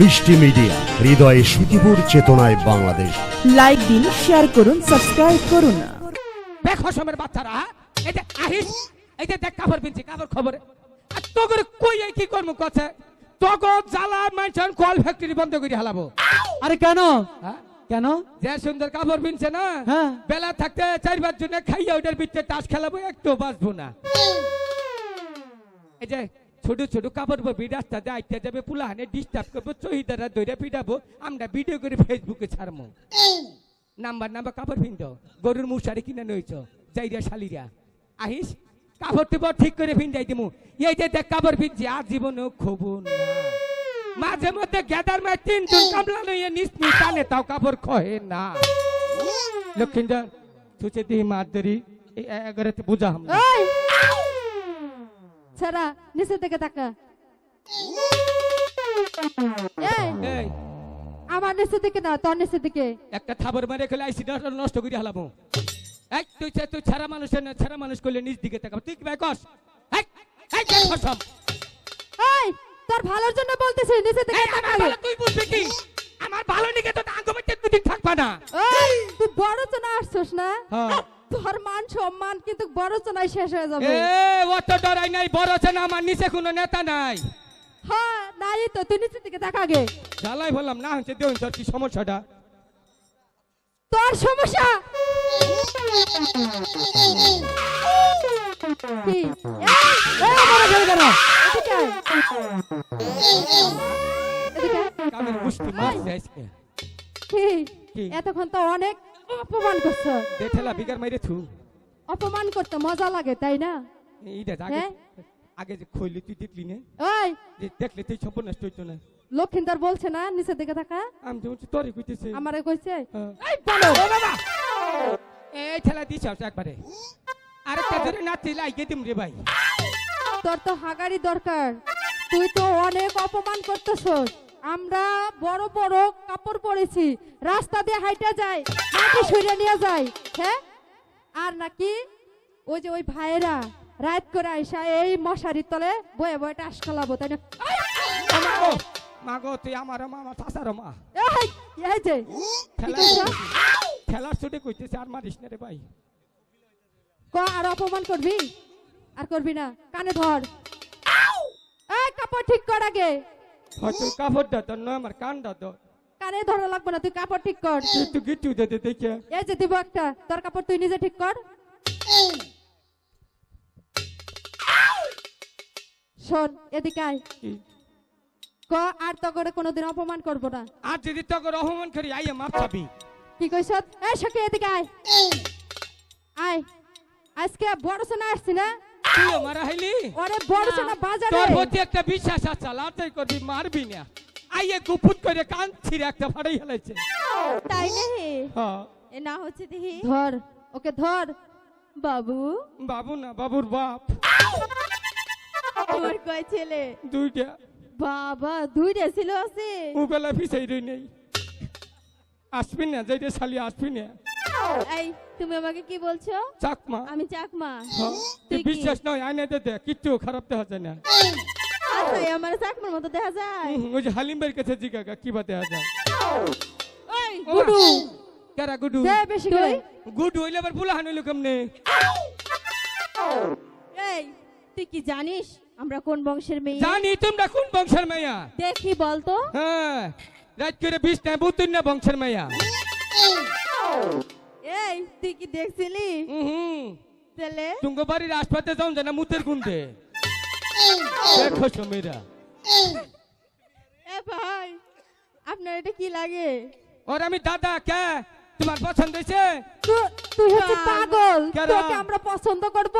মিষ্টি মিডিয়া হৃদয়ে সুতিপুর চেতনায় বাংলাদেশ। লাইক দিন শেয়ার করুন সাবস্ক্রাইব করুন। দেখো সময়ের বাচ্চারা? এই যে আহিস এই যে দেখ কাপড় পিনছি কাপড় খবরে। আর তো করে কই এই কি করব কথা তখন জ্বালা মাইছন কল ফ্যাক্টরি বন্ধ করে হালাবো। আরে কেন? হ্যাঁ? কেন? যে সুন্দর কাপড় পিনছে না হ্যাঁ। বেলা থাকতে চারবার জন্য খাইয়া ওটার ভিতরে তাস খেলাবো একটু বাঁচবো না। এই যে ছোট ছোট কাপড় পরবি রাস্তা দিয়ে আইতে যাবে পুলাহানে ডিস্টার্ব করব চহিদারা ধরে পিটাবো আমরা ভিডিও করে ফেসবুকে ছাড়বো নাম্বার নাম্বার কাপড় পিনতো গরুর মুশারি কিনে নইছ যাইরা শালিরা আহিস কাপড় টিপড় ঠিক করে যাই দিমু এই যে দেখ কাপড় পিনছি আর জীবনেও খবু না মাঝে মধ্যে গেদার মায় তিনজন কামলা লইয়ে নিস নিস টানে তাও কাপড় খহে না লক্ষিন্দর তুচে দিহি মার দেরি এই এগারোতে বুঝা হাম ছাড়া নিচের দিকে তাকা। এই আমার নিচের দিকে না তোর নিচের দিকে। একটা থাবর মারে খেলে আইসি নষ্ট করে হালাবো এই তুই তুই ছাড়া মানুষের না ছাড়া মানুষ করলে নিজ দিকে তাকাবো। তুই কি ভাই কস? এই তোর ভালোর জন্য বলতেছি এই আমার তাকাবি। তুই বুঝবি কি? আমার ভালো নিকে তো আঙ্গ মধ্যে দুদিন থাকবা না। এই তুই বড় চনা আসছস না? তোর মান সম্মান কিন্তু বড় চনায় শেষ হয়ে যাবে। এ অত ডরাই নাই বড় আছে না আমার নিচে কোনো নেতা নাই। হ্যাঁ নাই তো তুই নিচের দিকে তাকাগে জ্বালাই বললাম না হচ্ছে দেউন তোর কি সমস্যাটা? তোর সমস্যা? কি? এই, এই আমার এখানে কেন এদিকে আয়। এদিকে আয়। কামের মুষ্টি মারছে আজকে কি? কি? এতক্ষণ তো অনেক অপমান করছ। দেঠেলা বিগার মাইরে থু। অপমান করতে মজা লাগে তাই না? এইটা আগে হ্যাঁ? আগে যে খইলি তুই দেখলি না? ওই! যে দেখলে তুই সম্পূর্ণ নষ্ট হইতো না। লক্ষিন্দর বলছে না নিচে দিকে থাকা। আমি তো তোরই কইতেছে। আমারে কইছে? হ্যাঁ। এই বলো ও বাবা! এই ঠেলা দিছ একবারে। আরেকটা ধরে নাচি লাইকে দিম রে ভাই। তোর তো হাগারি দরকার। তুই তো অনেক অপমান করতেছস। আমরা বড় বড় কাপড় পরেছি। রাস্তা দিয়ে হাইটা যায়। মাটি সরিয়ে নিয়ে যায় হ্যাঁ? আর নাকি ওই যে ওই ভাইয়েরা রাত করে আইসা এই মশারির তলে বয়ে বয়ে টাস খালাবো তাই না? মাগো তুই আমার মা আমার চাচার মা। এই, এই যে? খেলার ছুটে কইতেছে আর মারিস না রে ভাই। ক আর অপমান করবি? আর করবি না কানে ধর। এই কাপড় ঠিক কর আগে। হয়তো কাপড়টা তোর নয় আমার কানটা তো কানে ধরা লাগবে না তুই কাপড় ঠিক কর। তুই তো গিট্টু দে দে দেখে। এই যে দিব একটা তোর কাপড় তুই নিজে ঠিক কর। শোন এদিকে আয়। ক? আর তো করে কোনোদিন অপমান করব না। আর যদি তোকে রহমান করি আইয়ে মাপ চাবি কি কইছ এই সখী এদিকে আয়। আয়। আজকে বড় সোনা আসছি না? তুইও মারা হইলি? ওরে বড় সোনা বাজারে। তোর প্রতি একটা বিশ্বাস আছে লাটাই করবি মারবি না। আইয়ে গুপুত করে কান ছিঁড়ে একটা ফাড়াই হেলাইছে। তাই নাহি? হ্যাঁ। এ না হচ্ছে দেখি ধর ওকে ধর। বাবু? বাবু না বাবুর বাপ। তোমার কয় ছেলে? দুইটা। বাবা দুইটা ছিল আছে? ও বেলা ফিসাই রই নেই। আসবি না যেটা শালি আসবি না। এই তুমি আমাকে কি বলছো? চাকমা। আমি চাকমা। হ্যাঁ, তুই বিশ্বাস নয় আইনে দে দে কিচ্ছু খারাপ দেখা যায় না। এই আমার চাকমার মতো দেখা যায়। ওই যে হালিম ভাইয়ের কাছে কি বা দেখা যায়? এই গুডু। কেরা গুডু? দে বেশি করে। গুডু হইলে আবার বুলাহান হইল কেমনে? এই তুই কি জানিস আমরা কোন বংশের মেয়ে? জানি তোমরা কোন বংশের মাইয়া দেখি বলতো। হ্যাঁ রাত করে বিষ নাই বুতুন না বংশের মাইয়া এই তুই কি দেখছিলি? হুম ছেলে তুমি বাড়ির আশপাশে যাও জানা মুতের গুন্ডে দেখো সমীরা। এ ভাই আপনার এটা কি লাগে? ওর আমি দাদা কে? তোমার পছন্দ হয়েছে? তুই হচ্ছে পাগল। তোকে আমরা পছন্দ করব?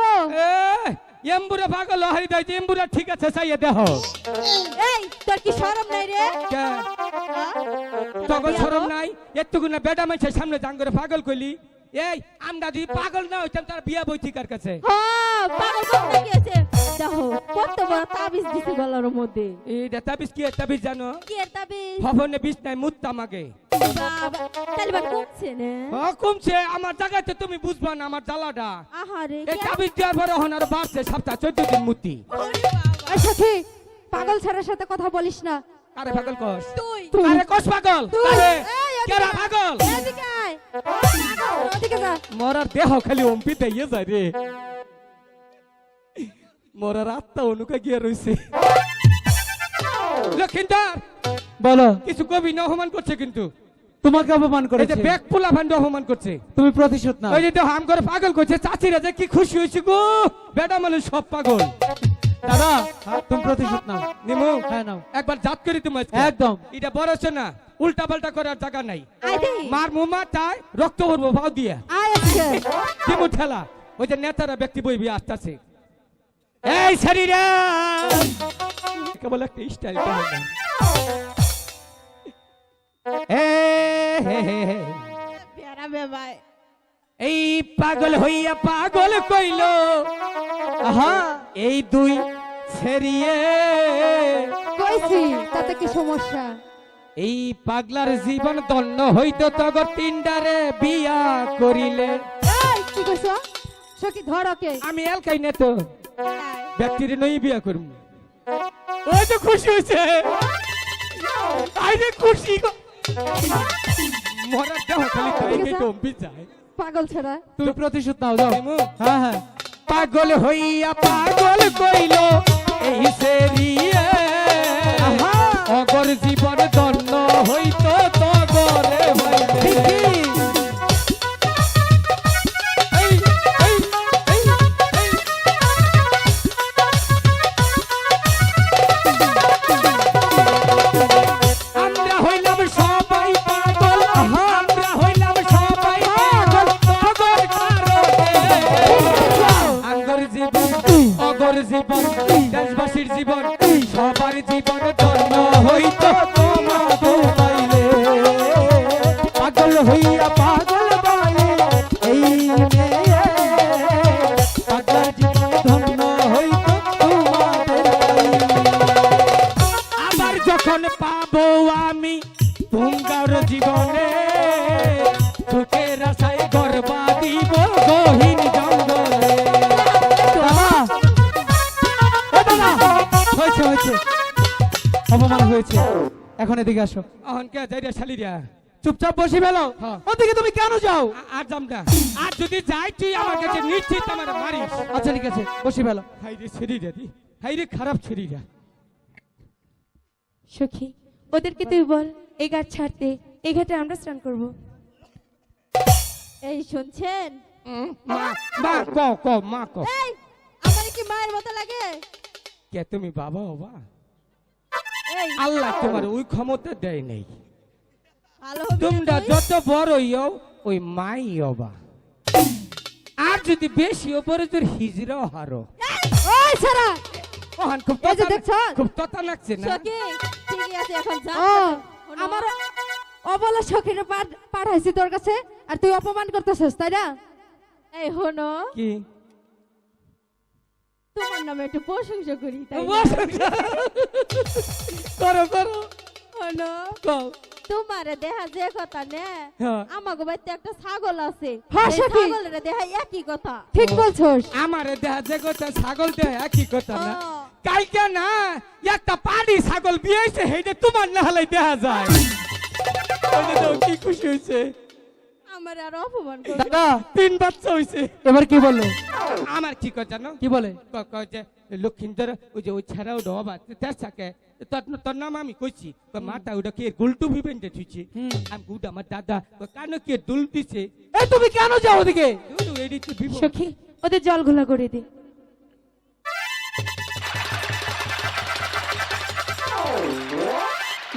এম্বুরা পাগল হারি এম্বুরা ঠিক আছে চাইয়ে দেহ। এই তোর কি শরম নাই রে? কে? হ্যাঁ? তখন নাই? এতটুকু না বেটা মানুষের সামনে জাং করে পাগল কইলি? এই আমরা যদি পাগল না হইতাম তার বিয়া বই ঠিকার কাছে? হ্যাঁ পাগল গিয়েছে বড় তাবিজ দিছে গলার মধ্যে। এই তাবিজ কি তাবিজ জানো? কি তাবিজ? ভবনে বিষ নাই মুত্তাম আগে বাবা তাহলে বা কমছে না? ও, কমছে আমার জায়গাতে তুমি বুঝবা না আমার জ্বালাটা। আহারে এই তাবিজ দেওয়ার পরে এখন আরও বাড়ছে সপ্তাহ চোদ্দ দিন মূর্তি এই পাগল সাথে কথা বলিস না। পাগল কস। তুই। আরে কস পাগল। তুই। কারে এই, এদিকে কেরা পাগল? এদিকে আয়। ওদিকে যা। মরার দেহ খালি অম্পি দিয়ে যায় রে। মরার আত্মা অনুকা গিয়ে রইছে। লক্ষিন্দর বলো। কিছু কবি না অপমান করছে কিন্তু। তোমাকে অপমান এই যে করেছে। ব্যাগ পোলা ভান্ড অপমান করছে। তুমি প্রতিশোধ নাও। ওই যে হাম করে পাগল করছে চাচিরা যে কি খুশি হয়েছে গো। বেটা মানুষ সব পাগল। দাদা তুমি প্রতিশোধ নাও। নিমু হ্যাঁ নাও। একবার জাত করি তুমি। একদম। এটা বড় হচ্ছে না উল্টা পাল্টা করার জায়গা নাই। মার মুমা তাই রক্ত ভরবো ভাও দিয়া। দিমু ঠেলা ওই যে নেতারা ব্যক্তি বইবি আসতেছে। এই শরীরা! কেবল একটা স্টাইল এই পাগল হইয়া পাগল কইল আহা এই দুই ছেড়িয়ে কইছি তাতে কি সমস্যা? এই পাগলার জীবন দন্ন হইতো তগর তিনডারে বিয়া করিলে এই, কি কইছ? সখি ধর ওকে। আমি এলকাই নে তো। ব্যক্তিরে নই বিয়া করব। ওই তো খুশি হইছে আইরে খুশি গো। মরা দেহ খালি তাই কে কম্পি যায়। পাগল ছেড়া। তুমি প্রতিশোধ নাও যাও। হ্যাঁ হ্যাঁ। পাগল হইয়া পাগল কইল এই সেরিয়ে যখন পাবো আমি ভঙ্গার জীবনে। সুখের আশায় গর্বা দিব গহীন জঙ্গলে। দাদা! ও দাদা! হয়েছে হয়েছে। অপমান হয়েছে। এখন এদিকে আসো। অহন কে যাই রে শালিরা চুপচাপ বসে ফেলো। হ্যাঁ। ওদিকে তুমি কেন যাও? আর যাম না। আর যদি যাই তুই আমার কাছে নিশ্চিত আমার মারিস। আচ্ছা ঠিক আছে বসে ফেলো। হাই রে শরীরা দি। হাই রে খারাপ শরীরা সখী ওদেরকে তুই বল এই ঘাট ছাড়তে এই ঘাটে আমরা স্নান করব। এই শুনছেন? মা মা ক ক মা ক এই আমার কি মায়ের মতো লাগে? কে তুমি বাবা বাবা এই। আল্লাহ তোমার ওই ক্ষমতা দেয় নেই। তোমরা যত বড় হইও ওই মাই হবা আর যদি বেশি ওপরে তোর হিজরাও হারো। ওই খুব ততা- ততা লাগছে না? ঠিকই আছে এখন যা ও আমার অবলা সখীরে পাঠাইছি তোর কাছে আর তুই অপমান করতেছিস তাই না? এই হনো কি? তোমার নামে একটু প্রশংসা করি তাই করো করো। হনো কও। তোমারে দেখা যে কথা নে হ্যাঁ। আমাগো একটা ছাগল আছে। হ্যাঁ, ছাগলের একই কথা। ঠিক বলছস। আমারে দেহা যে কথা ছাগল দেহা কি কথা না। কালকে না একটা পাড়ি ছাগল বিয়েছে হেইটা তোমার না হলে দেখা যায়। ওই যে দেখো কি খুশি হয়েছে আমার আর অপমান দাদা তিন বাচ্চা হয়েছে এবার কি বলল? আমার কি জানো কি বলে? যে লক্ষিন্দর ওই যে ওই ছাড়াও ডবা তেজ থাকে তোর তোর নাম আমি কইছি। কই মাটা ওটা কে গুলটু ভিবেন্টে থুইছি আমি গুড আমার দাদা কান কে দুল দিছে তুমি কেন যাও ওদিকে? সখী ওদের জল ঘোলা করে দে।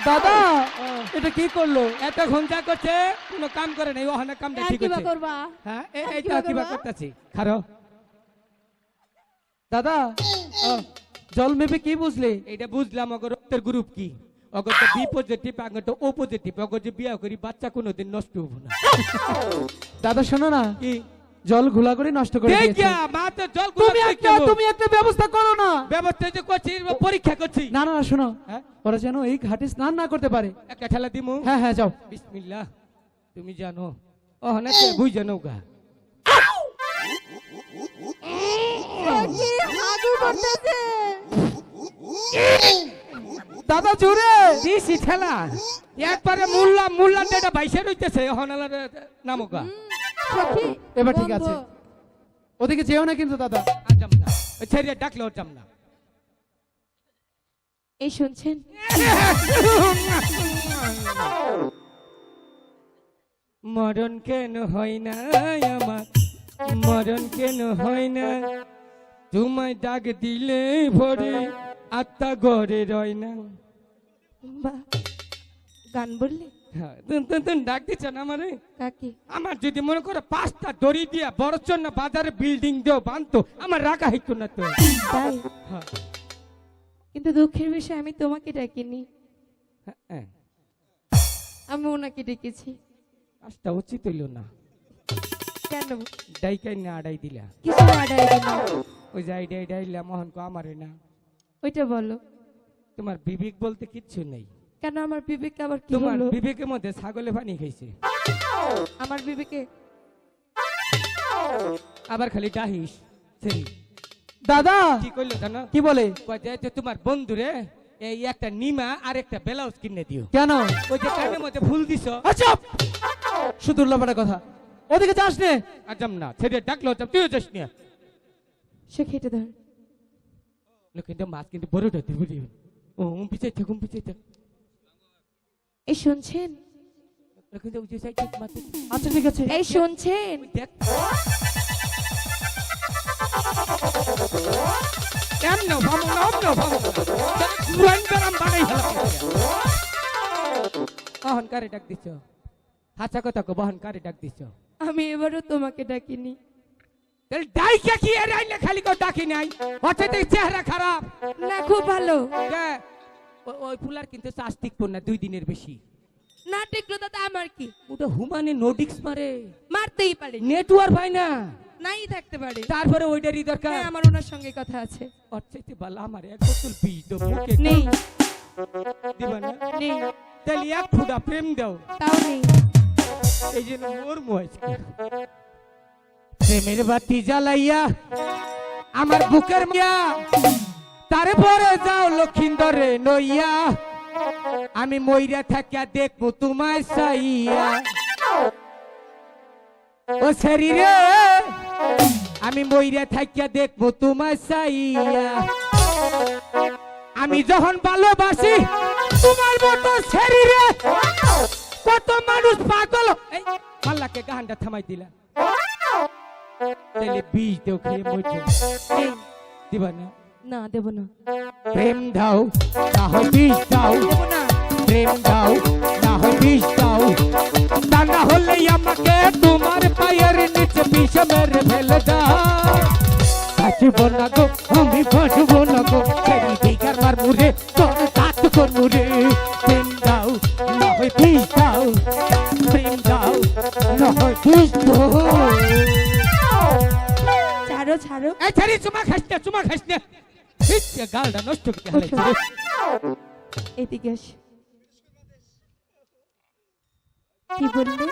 দাদা এটা কি করল? এত ঘণ্টা করছে কোনো কাম করে নাই ওখানে কামটা আর ঠিক কিবা আছে। করবা? হ্যাঁ এ- আর এইটা কিবা? করতেছি খারো। দাদা জল মেপে কি বুঝলি? এইটা বুঝলাম অগর রক্তের গ্রুপ কি? অগর তো বি পজিটিভ আগর তো ও পজিটিভ অগর যে বিয়া করি বাচ্চা কোনোদিন নষ্ট হব না। দাদা শোনো না। কি? জল ঘোলা করে নষ্ট করে দিয়েছে। গিয়া, তো জল তুমি একটা তুমি একটা ব্যবস্থা করো না। ব্যবস্থা যে করছি পরীক্ষা করছি। না না না শোনো। হ্যাঁ? ওরা যেন এই ঘাটে স্নান না করতে পারে। একটা ঠেলা দিমু? হ্যাঁ হ্যাঁ যাও। বিসমিল্লাহ তুমি জানো ও না বুঝ জানো গা দাদা জোরে। দিছি ঠেলা। একবারে মুল্লা মুল্লা এটা বাইশে রইতেছে হনালার নামকা। এবার ঠিক আছে। ওদিকে যেও না কিন্তু দাদা। আজাম না ছেড়ে ডাকলে ওটাম না এই শুনছেন? মরণ কেন হয় না আমার? মরণ কেন হয় না? তোমায় ডাক দিলে ভরে আত্মা ঘরে রয় না। গান বললি? ডাক দিচ্ছ না আমারে কাকে আমার যদি মনে করো পাঁচটা দড়ি দিয়া বড় জন্য বাজারে বিল্ডিং বানতো আমার রাখা হইতো না তো। হ্যাঁ, কিন্তু দুঃখের বিষয় আমি তোমাকে ডাকিনি। হ্যাঁ, হ্যাঁ, আমি ওনাকে ডেকেছি। কাজটা উচিত হইল না। কেন? ডাইকাই না আড়াই দিলা। কিছু আড়াই দিল ওই যে আইডাই ডাইলা মোহন কো আমারে না। ওইটা বলো। তোমার বিবেক বলতে কিচ্ছু নেই। কেন আমার বিবেকে আবার কি তোমার হলো? বিবেকের মধ্যে ছাগলে পানি খাইছে। আমার বিবেকে আবার খালি ডাহিস। সেই দাদা! কি করল জানো? কি বলে? কয় যে যে তোমার বন্ধুরে এই একটা নিমা আর একটা ব্লাউজ কিনে দিও। কেন? ওই যে কানের মধ্যে ফুল দিছ। আচ্ছা শুধু উল্লাপাটা কথা। ওদিকে যাস নে। আজম না ছেড়ে ডাকলো আজম তুইও যাস না। সে খেটে ধর। কিন্তু মাছ কিন্তু বড় ধরতে বুঝি ও পিছিয়ে থাক পিছিয়ে থাক এই শুনছেন? আচ্ছা ঠিক আছে। এই শুনছেন? দেখ। কেন না ভাবো না বানাই বহন ডাক দিছ। হাসা কথা কো বহন কারে ডাক দিছ। আমি এবারও তোমাকে ডাকিনি। ডাইকে কি এর খালি কো ডাকি নাই? হঠাৎ চেহারা খারাপ। না খুব ভালো? ও- ওই ফুলার কিন্তু চাস্তিক না দুই দিনের বেশি। না টিকলো তাতে আমার কি? ওটা হুমানে নোডিক্স মারে। মারতেই পারে। নেটওয়ার্ক পায় না। নাই থাকতে পারে। তারপরে ওইটারই দরকার। হ্যাঁ আমার ওনার সঙ্গে কথা আছে। অর্চাইতে বালা আমার এক বোতল বীজ তো মুখে নেই। দিবা না নেই। তাহলে এক ফুটা প্রেম দাও। তাও নেই। এই জন্য মোর মহেছে প্রেমের বাতি জ্বালাইয়া আমার বুকের মিয়া। তারপরে যাও লক্ষিন্দরে নইয়া। আমি মইরা থাকিয়া দেখব তোমায় সাইয়া ও শরীরে, আমি মইরা থাকিয়া দেখব তোমায় সাইয়া আমি যখন ভালোবাসি, তোমার মতো শরীরে কত মানুষ পাগল। এই, মাল্লাকে গানটা থামাই দিলা। তাহলে বীজ দেও খেয়ে মরছে। দিবা না। না দেব না। প্রেম দাও না হয় বিষ দাও। প্রেম দাও না হয় বিষ দাও। তা না হলে আমাকে তোমার পায়ের নিচে বিষ মেরে ফেলে দাও। বাঁচব না গো আমি বাঁচব না গো। ফেরি দিকার মার মুরে তোর কাট কর মুরে প্রেম দাও না হয় বিষ দাও। প্রেম দাও না হয় বিষ দাও। ছাড়ো ছাড়ো। এই ছাড়ি চুমা খাস না চুমা খাস না। হিচ্ছে গালটা নষ্ট করে হালাইছে রে। এদিকে আস কি বললে